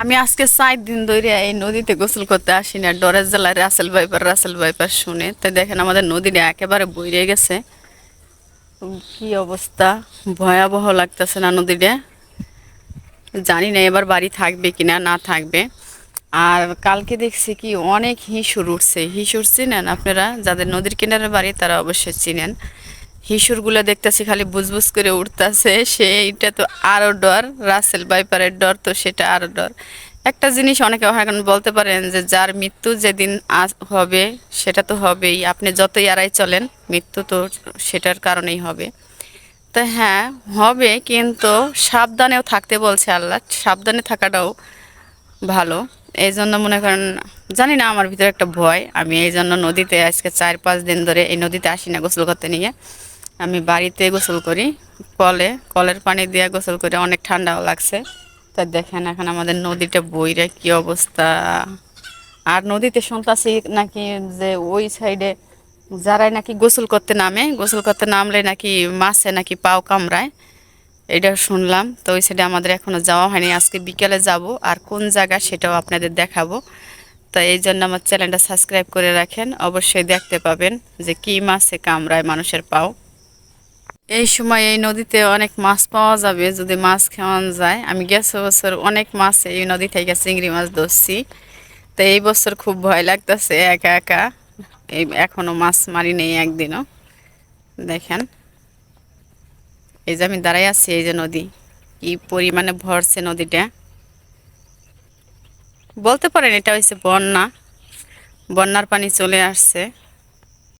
আমি আজকে চার দিন ধরে এই নদীতে গোসল করতে আসি না ডরের জেলায় রাসেল ভাইপার রাসেল ভাইপার শুনে। তাই দেখেন আমাদের নদীটা একেবারে বইরে গেছে। কি অবস্থা? ভয়াবহ লাগতেছে না নদীটা জানি না এবার বাড়ি থাকবে কিনা, না থাকবে। আর কালকে দেখছি কি অনেক হিঁসুর উঠছে। হিঁসুর চিনেন আপনারা? যাদের নদীর কিনারে বাড়ি, তারা অবশ্যই চিনেন। হিঁসুরগুলো দেখতেছি, খালি বুজবুজ করে উঠতেছে সেইটা তো আরও ডর, রাসেল বাইপারের ডর তো সেটা আরও ডর। একটা জিনিস অনেকে এখন বলতে পারেন যে, যার মৃত্যু যেদিন হবে, সেটা তো হবেই। আপনি যতই এড়াই চলেন, মৃত্যু তো সেটার কারণেই হবে। তো হ্যাঁ হবে, কিন্তু সাবধানেও থাকতে বলছে আল্লাহ। সাবধানে থাকাটাও ভালো। এই জন্য মনে করেন, জানি না আমার ভিতরে একটা ভয়। আমি এই জন্য নদীতে আজকে চার পাঁচ দিন ধরে এই নদীতে আসি না গোসল করতে নিয়ে। আমি বাড়িতে গোসল করি। কলে, কলের পানি দিয়ে গোসল করে অনেক ঠান্ডাও লাগছে। তা দেখেন এখন আমাদের নদীটা বইরে কি অবস্থা। আর নদীতে শুনতাছি নাকি যে ওই সাইডে যারাই নাকি গোসল করতে নামে, গোসল করতে নামলে নাকি মাছে নাকি পাও কামড়ায়, এটা শুনলাম। তো ওই সাইডে আমাদের এখনও যাওয়া হয়নি। আজকে বিকেলে যাব আর কোন জায়গা সেটাও আপনাদের দেখাবো। তো এই জন্য আমার চ্যানেলটা সাবস্ক্রাইব করে রাখেন। অবশ্যই দেখতে পাবেন যে কি মাছে কামড়ায় মানুষের পাও। এই সময় এই নদীতে অনেক মাছ পাওয়া যাবে, যদি মাছ খাওয়ান যায়। আমি গেছে বছর অনেক মাছ এই নদী থেকে চিংড়ি মাছ ধরছি। তো এই বছর খুব ভয় লাগতেছে একা একা। এই এখনও মাছ মারি নেই একদিনও। দেখেন। এই যে আমি দাঁড়াই আছি, এই যে নদী। কি পরিমাণে ভরছে নদীটা। বলতে পারেন এটা হচ্ছে বন্যা। বন্যার পানি চলে আসছে।